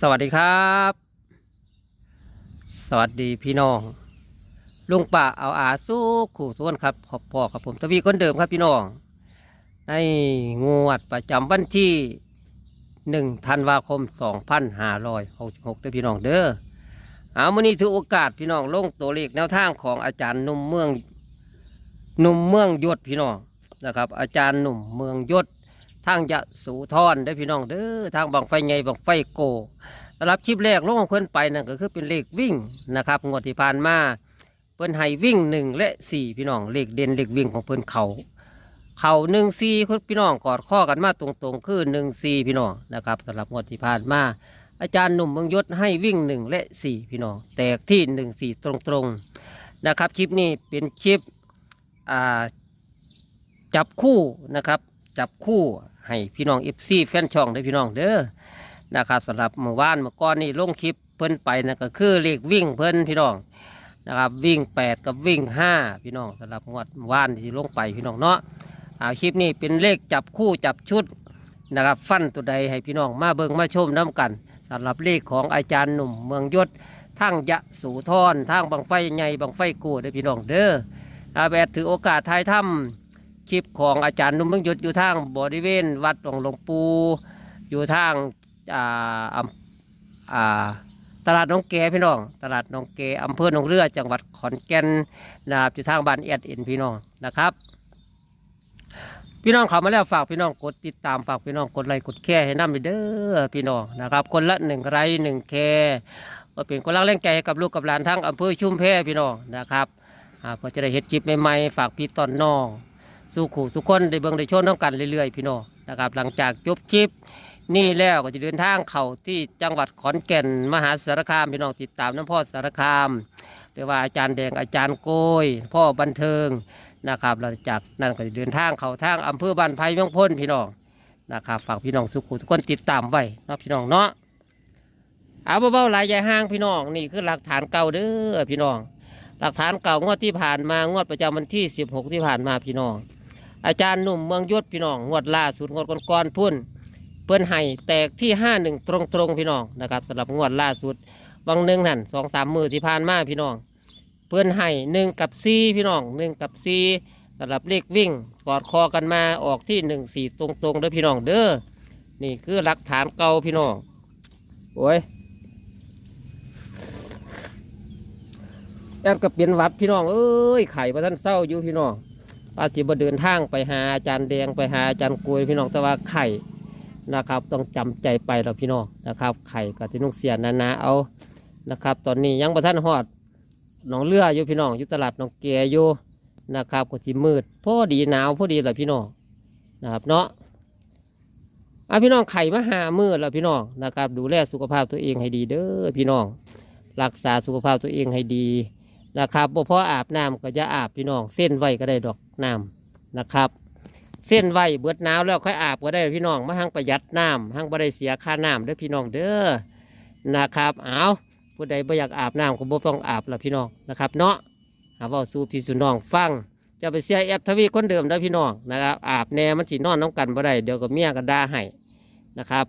สวัสดีครับ สวัสดีพี่น้องลุงป่าเอาอาสู้ขู่ส่วนครับขอบพ่อครับผมทวีคนเดิมครับพี่น้อง ในงวดประจำวันที่หนึ่งธันวาคมสองพันห้าร้อยหกสิบหกเด้อพี่น้องเด้อเอาวันนี้ถือโอกาสพี่น้องลงตัวเลขแนวทางของอาจารย์หนุ่มเมืองหนุ่มเมืองยศพี่น้องนะครับ อาจารย์หนุ่มเมืองยศ ทางยะสูทอนได้พี่น้องเด้อทางบางไฟใหญ่บางไฟโกสำหรับคลิปแรกลงของเพิ่นไปนั่นก็คือเป็นเลขวิ่งนะครับงวดที่ผ่านมาเพิ่นให้วิ่งหนึ่งและสี่พี่น้องเลขเด่นเลขวิ่งของเพิ่นเขาเขาหนึ่งสี่พี่น้องกอดข้อกันมาตรงๆคือหนึ่งสี่พี่น้องนะครับสำหรับงวดที่ผ่านมาอาจารย์หนุ่มเมืองยศให้วิ่งหนึ่งและสี่พี่น้องแตกที่หนึ่งสี่ตรงๆนะครับคลิปนี้เป็นคลิปจับคู่นะครับ จับคู่ให้พี่น้องเอฟซีแฟนช่องได้พี่น้องเด้อนะครับสำหรับเมื่อวานเมื่อก่อนนี่ลงคลิปเพิ่นไปนะก็คือเลขวิ่งเพิ่นพี่น้องนะครับวิ่งแปดกับวิ่งห้าพี่น้องสำหรับงวดเมื่อวานที่ลงไปพี่น้องเนาะอาคลิปนี้เป็นเลขจับคู่จับชุดนะครับฟันตัวใดให้พี่น้องมาเบิ่งมาชมน้กันสำหรับเลขของอาจารย์หนุ่มเมืองยศทั้งยะสูทอนทั้งบางไฟใหญ่บางไฟกูได้อพี่น้องเด้ออาแบดถือโอกาสทายถ้ำ คลิปของอาจารย์นุ่มเมืองยุทธอยู่ทางบริเวณ วัดหลวงหลวงปู่อยู่ทางอ่าอำอ่าตลาดหน้องแกพี่น้อง ตลาดหน้องแกอำเภอหนองเรือจังหวัดขอนแก่นนะครับอยู่ทางบ้านเอ็ดเอ็นพี่น้องนะครับ พี่น้องเขามาแล้วฝากพี่น้องกดติดตามฝากพี่น้องกดไลค์กดแชร์ให้น้ำไปเด้อพี่น้องนะครับ คนละหนึ่งไลค์หนึ่งแชร์ก็เป็นคนรักแรงใจให้กับลูกกับหลานทั้งอำเภอชุมแพพี่น้องนะครับเพื่อจะได้เห็นคลิปใหม่ๆฝากพี่ตอนน้อง สู่ขู่สุกคนได้เบิ่งได้ชนน้ำกันเรื่อยๆพี่น้องนะครับ หลังจากจบคลิปนี่แล้วก็จะเดินทางเข้าที่จังหวัดขอนแก่นมหาสารคามพี่น้องติดตามน้ำพ่อสารคามหรือว่าอาจารย์แดงอาจารย์โกยพ่อบันเทิงนะครับหลังจากนั้นก็จะเดินทางเข้าทางอำเภอบ้านไผ่เมืองพ้นพี่น้องนะครับฝากพี่น้องสุขุทุกคนติดตามไว้นะพี่น้องเนาะเอาเบาๆหลายใหญ่ห้างพี่น้องนี่คือหลักฐานเก่าเด้อพี่น้อง หลักฐานเก่างวดที่ผ่านมางวดประจำวันที่ 16 ที่ผ่านมาพี่น้อง อาจารย์หนุ่มเมืองยศพี่น้องงวดล่าสุดงวดก่อนๆพุ่นเปิ้นให้แตกที่ห้าหนึ่งตรงๆพี่น้องนะครับสำหรับงวดล่าสุดบางหนึ่งนั่นสองสามมือที่ผ่านมาพี่น้องเปิ้นให้หนึ่งกับซีพี่น้องหนึ่งกับซีสำหรับเลขวิ่งกอดคอกันมาออกที่หนึ่งสี่ตรงๆเด้อพี่น้องเด้อนี่คือหลักฐานเก่าพี่น้องโอ้ยแอบกับเปลี่ยนวัดพี่น้องเอ้ยไข่ประท่านเศร้าอยู่พี่น้อง อาจิบเดินทางไปหาอาจารย์แดงไปหาอาจารย์กวยพี่น้องแต่ว่าไข่นะครับ ต้องจำใจไปเราพี่น้องนะครับ ไข่กับที่นุ่งเสียนานาเอานะครับ ตอนนี้ยังประท่านหอดหนองเรืออยู่พี่น้องอยู่ตลาดหนองเกียอยู่นะครับก็จิมืดพอดีหนาวพอดีเลยพี่น้องนะครับเนาะเอาพี่น้องไข่มาหามืดแล้วพี่น้องนะครับ ดูแลสุขภาพตัวเองให้ดีเด้อพี่น้อง รักษาสุขภาพตัวเองให้ดี นะครับบ่พออาบน้ำก็จะอาบพี่น้อง เส้นไว้ก็ได้ดอกน้ำนะครับ เส้นไว้เบิดหนาวแล้วค่อยอาบก็ได้พี่น้องมาหั่งประหยัดน้ำหั่งบ่ได้เสียค่าน้ำเด้อพี่น้องเด้อนะครับเอาผู้ใดบ่อยากอาบน้ำก็บ่ต้องอาบละพี่น้องนะครับ เนาะหาว่าสู่พี่สู่น้องฟังจะไปเสียแอบทวีคนเดิมได้พี่น้องนะครับอาบแน่มันสินอนน้องกันบ่ได้เดี๋ยวก็เมียก็ด่าให้นะครับ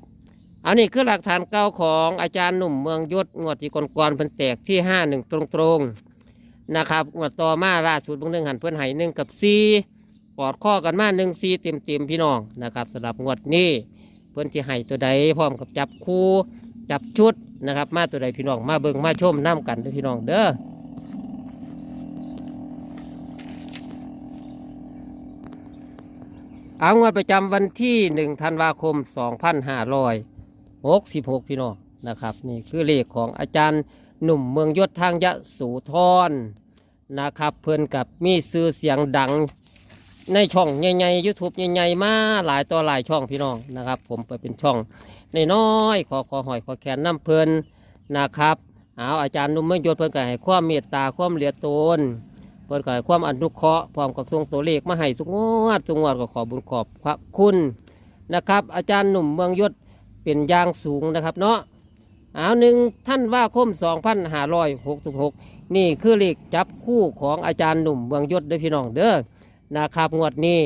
เอานี่คือหลักฐานเก่าของอาจารย์หนุ่มเมืองยศงวดที่ก่อนๆเพิ่นแตกที่ห้าหนึ่งตรงๆ นะครับงวดต่อมาล่าสุดเบางหนึ่งหันเพื่อนให้หนึ่งกับซีปอดข้อกันมาหนึ่งซีเต็มเต็มพี่น้องนะครับสำหรับงวดนี้เพื่อนที่ให้ตัวใดพร้อมกับจับคู่จับชุดนะครับ มาตัวใดพี่น้องมาเบิงมาชมน้ำกันด้อพี่น้องเด้อเอางวดประจำวันที่หนึ่งธันวาคมสองพันห้าร้อยหกสิบหกพี่น้องนะครับ นี่คือเลขของอาจารย์ หนุ่มเมืองยศทางยะสูทรนะครับ เพื่อนกับมีซื้อเสียงดังในช่องใหญ่ๆยูทูบใหญ่ๆมาหลายต่อหลายช่องพี่น้องนะครับ ผมไปเป็นช่องในน้อยขอขอหอยขอแขนน้ำเพลินนะครับเอาอาจารย์หนุ่มเมืองยศเพื่อนก็ให้ความเมตตาความเหลียโตนเพื่อนก็ให้ความอนุเคราะห์พร้อมกับส่งตัวเลขมาให้ทุงวดทุงวดก็ขอบุญขอบพระคุณนะครับ อาจารย์หนุ่มเมืองยศเป็นอย่างสูงนะครับเนาะ เอาหนึ่งท่านว่าคมสองพันห่าลอยหกถูกหกนี่คือเลขจับคู่ของอาจารย์หนุ่มเมืองยศเด้อพี่น้องเด้อนะครับงวดนี้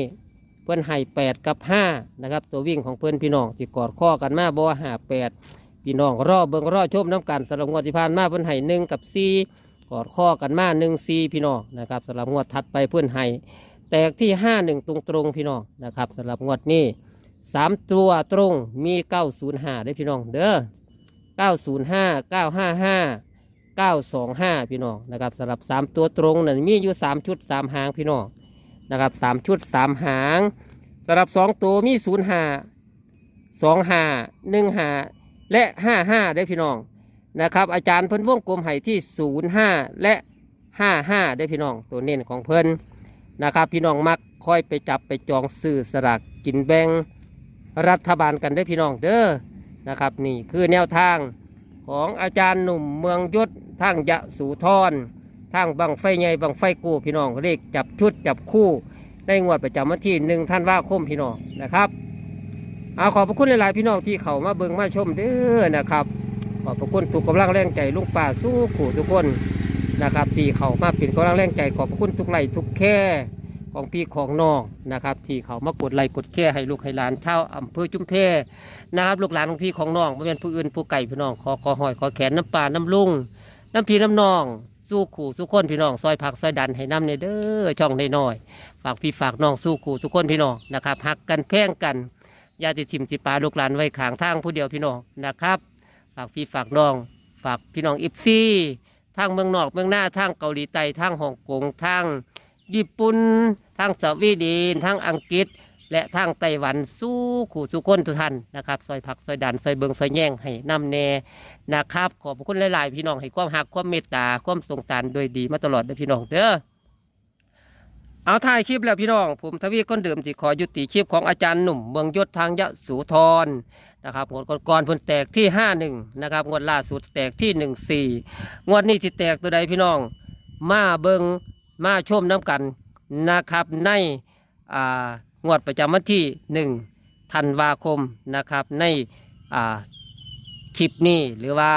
เพื่อนให้แปดกับห้านะครับตัววิ่งของเพื่อนพี่น้องที่กอดข้อกันมาบ่ห้าแปดพี่น้องรอเบิ่งรอชมน้ำกันสำหรับงวดที่ผ่านมาเพิ่อนให้หนึ่งกับสี่กอดข้อกันมาหนึ่งสี่พี่น้องนะครับสำหรับงวดถัดไปเพิ่อนให้แตกที่ห้าหนึ่งตรงพี่น้องนะครับสำหรับงวดนี้สามตัวตรงมีเก้าศูนย์ห้าได้พี่น้องเด้อ เก้าศูนย์ห้าเก้าห้าห้าเก้าสองห้าพี่น้องนะครับสำหรับสามตัวตรงนั่นมีอยู่สามชุดสามหางพี่น้องนะครับสามชุดสามหางสำหรับสองตัวมีศูนย์ห้าสองห้าหนึ่งห้าและห้าห้าได้พี่น้องนะครับอาจารย์เพิ่นวงกลมให้ที่ศูนย์ห้าและห้าห้าได้พี่น้องตัวเน้นของเพิ่นนะครับพี่น้องมักค่อยไปจับไปจองซื้อสลากกินแบ่งรัฐบาลกันได้พี่น้องเด้อ นะครับนี่คือแนวทางของอาจารย์หนุ่มเมืองยศทธทางยะสูทรทางบังไฟใหญ่บังไฟกูพี่น้องเลขจับชุดจับคู่ในงวดประจำวันที่หนึ่งท่านว่าคมพี่น้องนะครับเอาขอบพระคุณหลายๆพี่น้องที่เข้ามาเบิ่งมาชมเด้อนะครับ ขอบพระคุณทุกกำลังแรงใจลุงป่าสู้ขู่ทุกคนนะครับที่เข้ามาเป็นกำลังแรงใจขอบพระคุณทุกไลทุกแค่ ของพี่ของน้องนะครับ ที่เขามากดไลค์กดแค่ให้ลูกให้หลานเช่าวอำเภอจุมเพนะครับลูกหลานของพี่ของน้องไม่เป็นผู้อื่นผู้ไก่พี่น้องขอขอหอยขอแขนน้ำปลาน้ำลุงน้ำพีน้ำนอง สู้ขู่สู้คนพี่น้องซอยผักซอยดันให้น้ำในเด้อช่องน้อยๆฝากพี่ฝากน้องสู้ขู่ทุกคนพี่น้องนะครับหักกันแพ่งกันอย่าติทิมติปลาลูกหลานไว้ขางทางผู้เดียวพี่น้องนะครับ ฝากพี่ฝากน้อง ฝากพี่น้องอิฟซี่ทางเมืองนอกเมืองหน้าทางเกาหลีใต้ทางฮ่องกงทาง ญี่ปุ่นทางสวีเดนทางอังกฤษ และทางไต้หวันสู้ขู่สู้คนทุกท่านนะครับซอยผักซอยดันซอยเบิงซอยแย่งให้นำแน่นะครับ ขอบคุณหลาย ๆ พี่น้องให้ความหักความเมตตาความสงสารโดยดีมาตลอดเด้อพี่น้องเด้อเอาถ่ายคลิปแล้วพี่น้อง ผมทวีก้นเดิมที่ขอยุติคลิปของอาจารย์หนุ่มเมืองยศทางยะสูธรนะครับงวดก่อนๆเพิ่นแตกที่ 51 นะครับงวดล่าสุดแตกที่ 14 งวดนี้สิแตกตัวใดพี่น้อง มาเบิง มาชมน้ำกันนะครับในงวดประจำวันที่ 1 ธันวาคมนะครับในคลิปนี้หรือว่า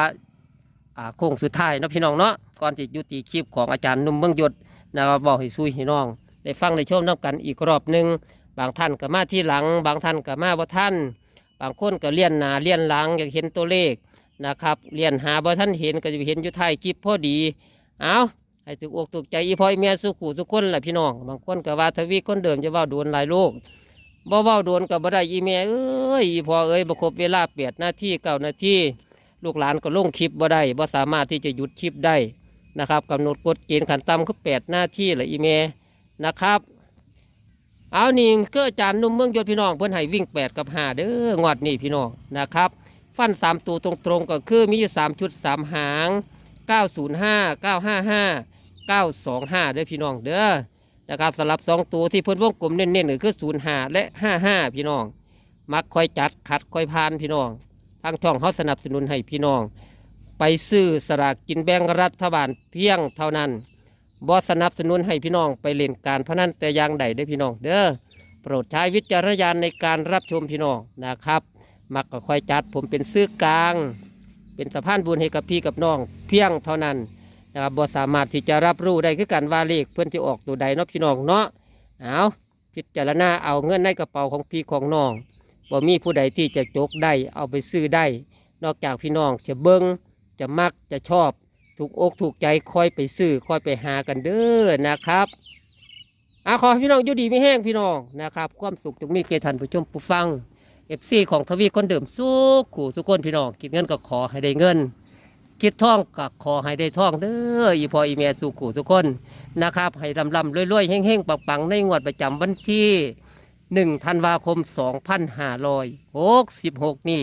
โค้งสุดท้ายนะพี่น้องเนาะก่อนจะยุติคลิปของอาจารย์นุ่มเมืองยศนะครับบอกให้ซุยให้น้องได้ฟังได้ชมน้ำกันอีกรอบหนึ่งบางท่านก็มาที่หลัง บางท่านก็มาบ่ท่าน บางคนก็เลียนหนาเลียนหลังอยากเห็นตัวเลขนะครับเลียนหาบ่ท่านเห็นก็จะเห็นอยู่ท้ายคลิปพอดีเอา ให้ถูกอกถูกใจอีพ่อยเมียสุขูสุกคนแหละพี่น้อง บางคนก็ว่าทวีคนเดิมจะเว่าโดนหลายโลกบ่เว้าโดนก็บ่ได้อีเมียเอ้ยอีพ่อเอ้ยบ่ครบเวลาเปียดหน้าที่เก่าหน้าที่ลูกหลานก็ลงคลิปบ่ได้บ่สามารถที่จะหยุดคลิปได้นะครับกำหนดกฎเกณฑ์ขันต่ำคือแปดหน้าที่แหละอีเมียนะครับ เอานี่ก็อาจารย์นุ่มเมืองยศพี่น้องเพื่อนให้วิ่งแปดกับห้าเด้องวดนี่พี่น้องนะครับ ฟันสามตัวตรงๆก็คือมีอยู่สามชุดสามหางเก้าศูนย์ห้าเก้าห้าห้า เก้าสองห้าเด้อพี่น้องเด้อนะครับสำหรับสองตัวที่เพื่อนวงกลมเน้นๆก็คือศูนย์ห้าและห้าห้าพี่น้อง มักคอยจัดขัดคอยพานพี่น้อง ทางช่องเขาสนับสนุนให้พี่น้อง ไปซื้อสลากกินแบ่งรัฐบาลเพียงเท่านั้นบอสนับสนุนให้พี่น้องไปเล่นการพนันแต่อย่างใดได้พี่น้อง เด้อโปรดใช้วิจารณญาณในการรับชมพี่น้องนะครับ มักก็คอยจัดผมเป็นซื้อกลาง เป็นสะพานบุญให้กับพี่กับน้อง เพียงเท่านั้น นะครับบอสามารถที่จะรับรู้ได้คือการว่าเลขเพื่อนที่ออกตัวใดเนาะพี่น้องเนาะเอาพิจารณาเอาเงินในกระเป๋าของพี่ของน้องบ่มีผู้ใดที่จะจกได้เอาไปซื้อได้ นอกจากพี่น้องจะเบิ้งจะมักจะชอบถูกอกถูกใจคอยไปซื้อคอยไปหากันเด้อนะครับอาขอพี่น้องอยู่ดีไม่แห้งพี่น้องนะครับ ความสุขจงมีเกทันผู้ชมผู้ฟังเอฟซีของทวีคนเดิมสู้ขู่ทุกคนพี่น้องคิดเงินก็ขอให้ได้เงิน คิดท่องก็ขอให้ได้ท่องเด้ออีพออีเมียสู่ขู่ทุกคนนะครับ ให้ลำลำรวยๆแห้งๆปังๆในงวดประจำวันที่หนึ่งธันวาคมสองพันห้าร้อยหกสิบหกนี่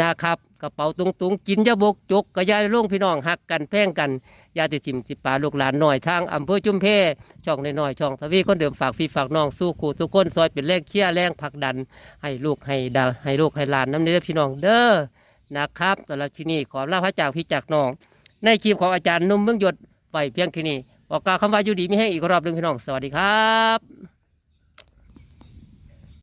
นะครับ กระเป๋าตุงตุงกินยาบกจกกระยายล่งพี่น้องหักกันแพ่งกันยาติจิมจิปาลูกหลานหน่อยทางอำเภอจุมเพช่องน้อยๆช่องทวีคนเดิมฝากพี่ฝากน้องสู้ขู่ทุกคนซอยเป็นแรงเชี่ยแรงผลักดัน ให้ลูกให้ดาให้ลูกให้หลานน้ำเนื้อพี่น้องเด้อ นะครับสำหรับที่นี่ขอลาพระจากพี่จากน้อง ในคลิปของอาจารย์นุ่มเมืองหยดไปเพียงแค่นี้บอกกล่าวคำว่าอยู่ดีไม่ให้อีกรอบหนึ่งพี่น้อง สวัสดีครับ